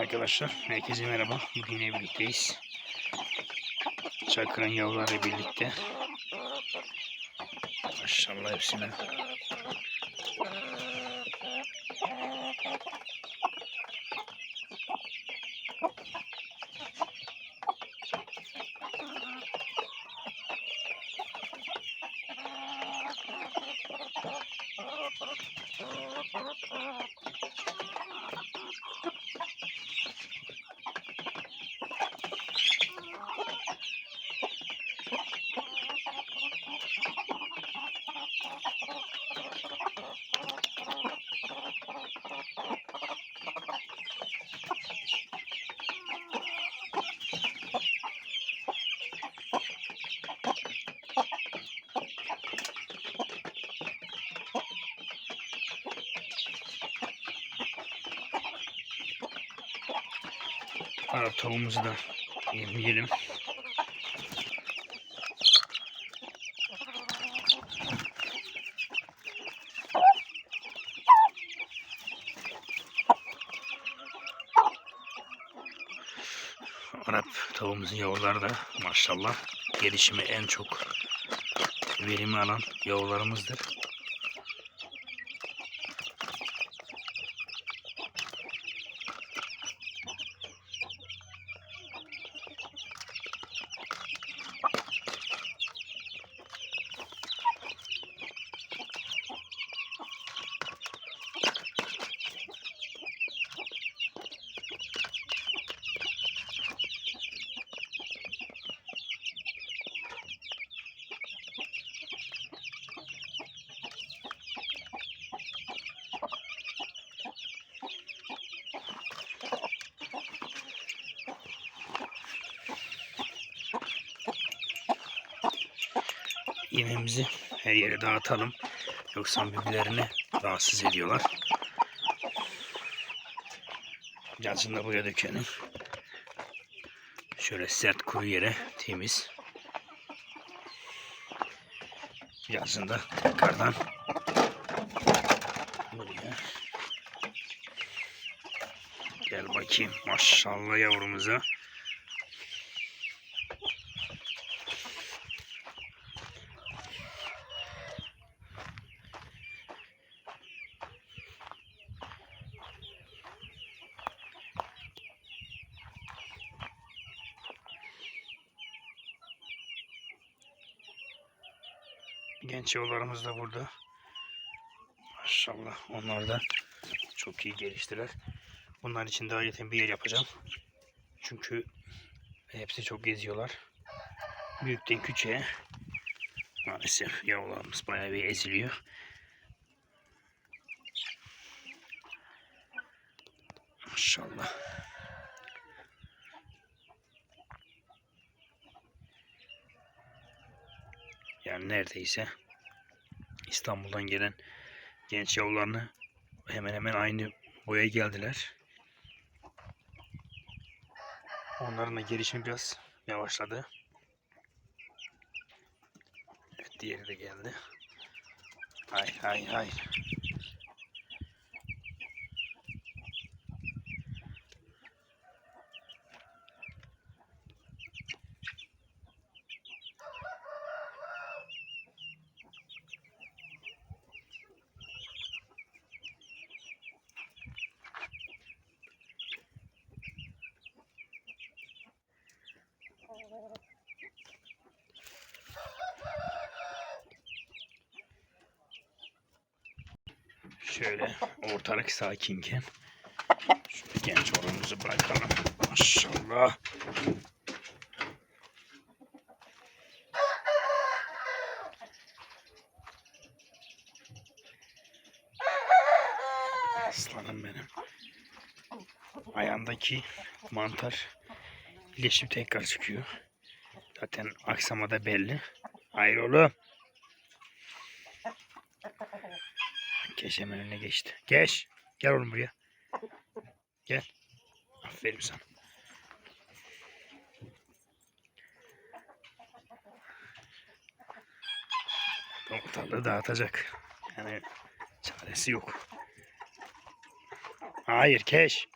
Arkadaşlar herkese merhaba. Bugün yine birlikteyiz. Çakır'ın yavrularıyla birlikte. Maşallah hepsine. Arap tavuğumuzu da yiyelim. Arap tavuğumuzun yavruları da maşallah gelişimi en çok verimi alan yavrularımızdır. Yemeğimizi her yere dağıtalım. Yoksa birbirlerini rahatsız ediyorlar. Birazını da buraya dökelim. Şöyle sert kuru yere temiz. Birazını da tekrardan buraya. Gel bakayım maşallah yavrumuza. Genç yavrularımız da burada. Maşallah onlar da çok iyi geliştiler. Bunlar için de ayrıca bir yer yapacağım. Çünkü hepsi çok geziyorlar. Büyükten küçüğe maalesef yavrularımız bayağı bir eziliyor. Maşallah. Yani neredeyse İstanbul'dan gelen genç yavrularını hemen hemen aynı boya geldiler. Onların da gelişimi biraz yavaşladı. Evet diğeri de geldi. Hayır hayır hayır. Şöyle ortalık sakinken şöyle genç oğlumuzu bırakalım. Maşallah. Aslanım benim. Ayağındaki mantar iyileşip tekrar çıkıyor. Zaten aksamada belli. Hayır oğlum. Geç hemen önüne geçti. Geç. Gel oğlum buraya. Gel. Aferin sana. Ortalığı dağıtacak. Yani çaresi yok. Hayır keş.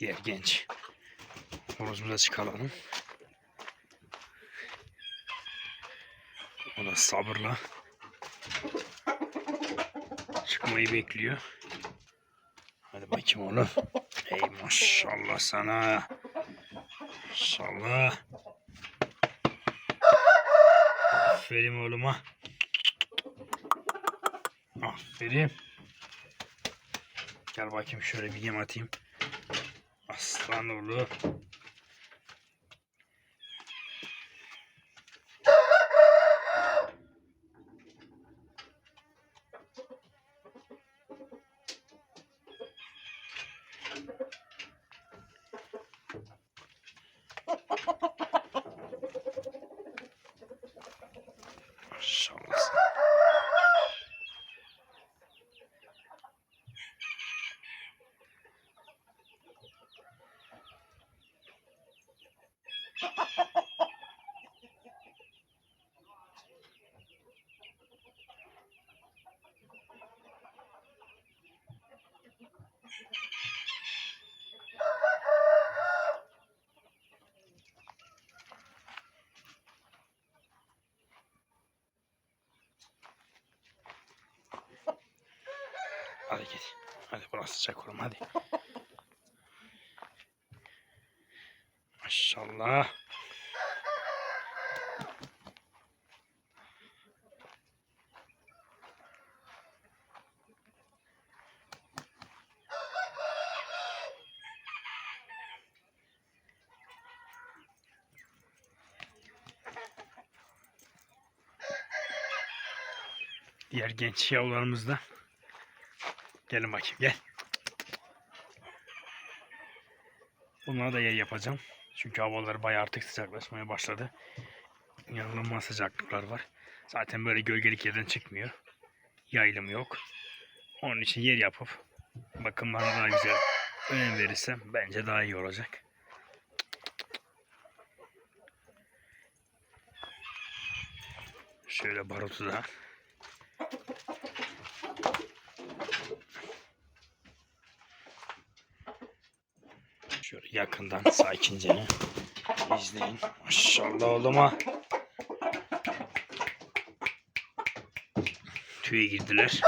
Diğer genç. Horozumuza çıkaralım. O da sabırla çıkmayı bekliyor. Hadi bakayım oğlum. Ey maşallah sana. Maşallah. Aferin oğluma. Aferin. Gel bakayım şöyle bir yem atayım. Aslan oğlu. Maşallah. sana. Hadi git. Hadi burası sıcak oğlum hadi. Maşallah. Diğer genç yavrularımız da Gelin bakayım gel. Bunlara da yer yapacağım. Çünkü havalar bayağı artık sıcaklaşmaya başladı. İnanılmaz sıcaklıklar var. Zaten böyle gölgelik yerden çıkmıyor. Yaylım yok. Onun için yer yapıp bakımlarına daha güzel önem verirsem bence daha iyi olacak. Şöyle barutu da Şöyle yakından sakince izleyin. Maşallah oğluma. Tüye girdiler.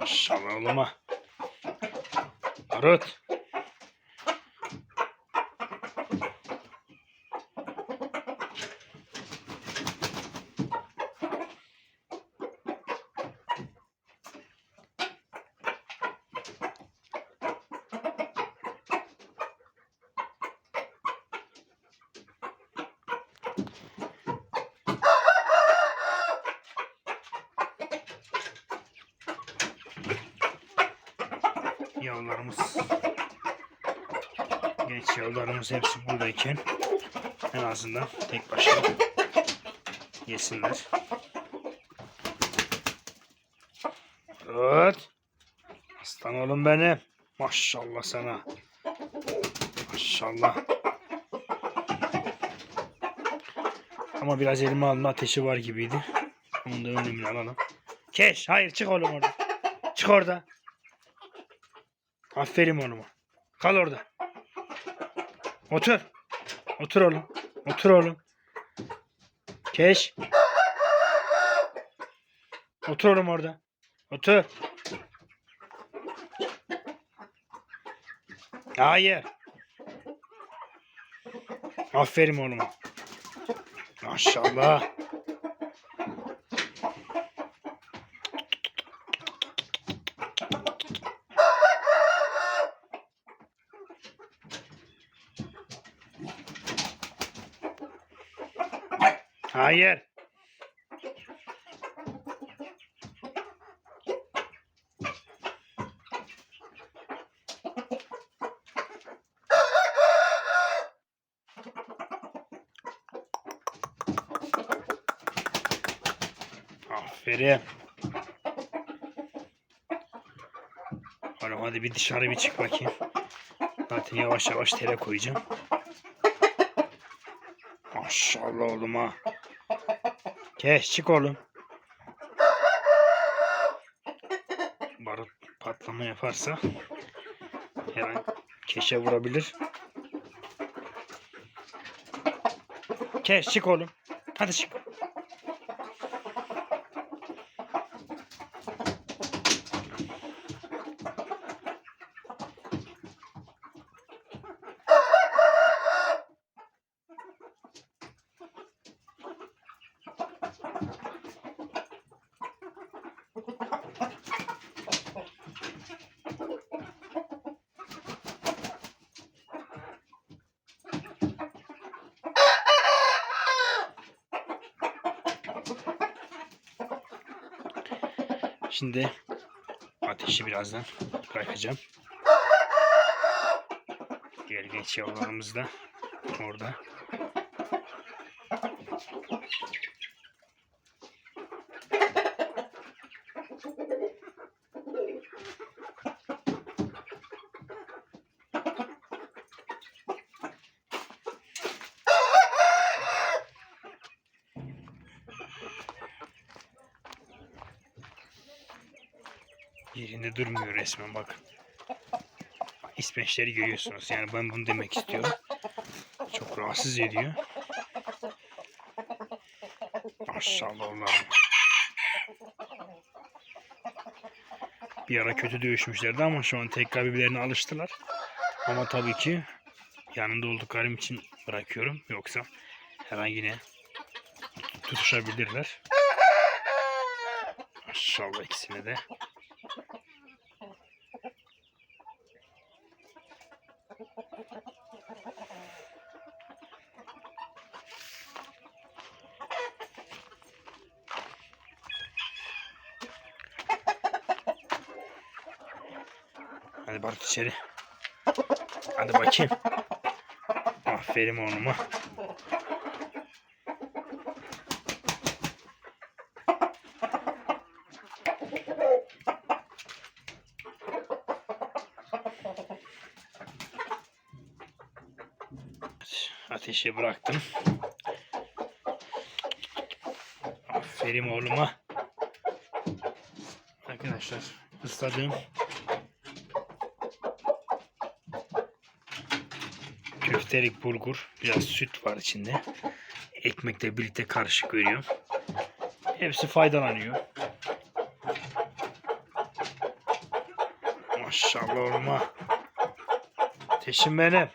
Maşallah oğluma. вперед! Yavrularımız genç yavrularımız hepsi buradayken en azından tek başına yesinler. Evet. Aslan oğlum benim. Maşallah sana. Maşallah. Ama biraz elime alma ateşi var gibiydi. Onun da önlemini alalım. Keş. Hayır çık oğlum orada. Çık orada. Aferin oğluma. Kal orada. Otur. Otur oğlum. Otur oğlum. Keş. Otur oğlum orada. Otur. Hayır. Aferin oğluma. Maşallah. Hayır. Aferin. Oğlum hadi bir dışarı bir çık bakayım. Zaten yavaş yavaş tere koyacağım. Maşallah oğlum ha. Geç çık oğlum. Barut patlama yaparsa her an keşe vurabilir. Keş çık oğlum. Hadi çık. Şimdi ateşi birazdan bırakacağım. Diğer genç yavrularımız da orada. Yerinde durmuyor resmen bak. İsmeçleri görüyorsunuz. Yani ben bunu demek istiyorum. Çok rahatsız ediyor. Maşallah. Bir ara kötü dövüşmüşlerdi ama şu an tekrar birbirlerine alıştılar. Ama tabii ki yanında olduklarım için bırakıyorum. Yoksa her an yine tutuşabilirler. Maşallah ikisine de. Hadi Barut içeri. Hadi bakayım. Aferin oğluma. Ateşi bıraktım. Aferin oğluma. Arkadaşlar ısladığım köftelik bulgur, biraz süt var içinde. Ekmekle birlikte karışık veriyorum. Hepsi faydalanıyor. Maşallah oğluma. Teşim benim.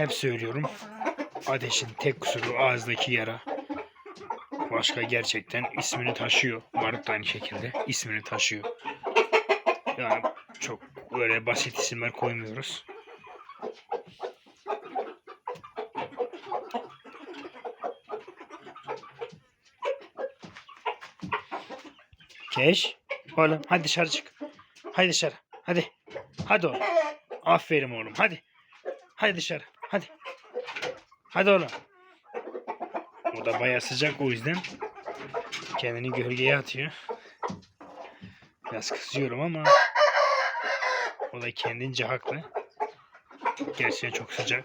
Hep söylüyorum. Ateşin tek kusuru ağızdaki yara. Başka gerçekten ismini taşıyor. Barut da aynı şekilde ismini taşıyor. Yani çok öyle basit isimler koymuyoruz. Keş. Oğlum hadi dışarı çık. Hadi dışarı. Hadi. Hadi oğlum. Aferin oğlum. Hadi. Hadi dışarı. Hadi. Hadi oğlum. O da bayağı sıcak o yüzden kendini gölgeye atıyor. Biraz kızıyorum ama o da kendince haklı. Gerçekten çok sıcak.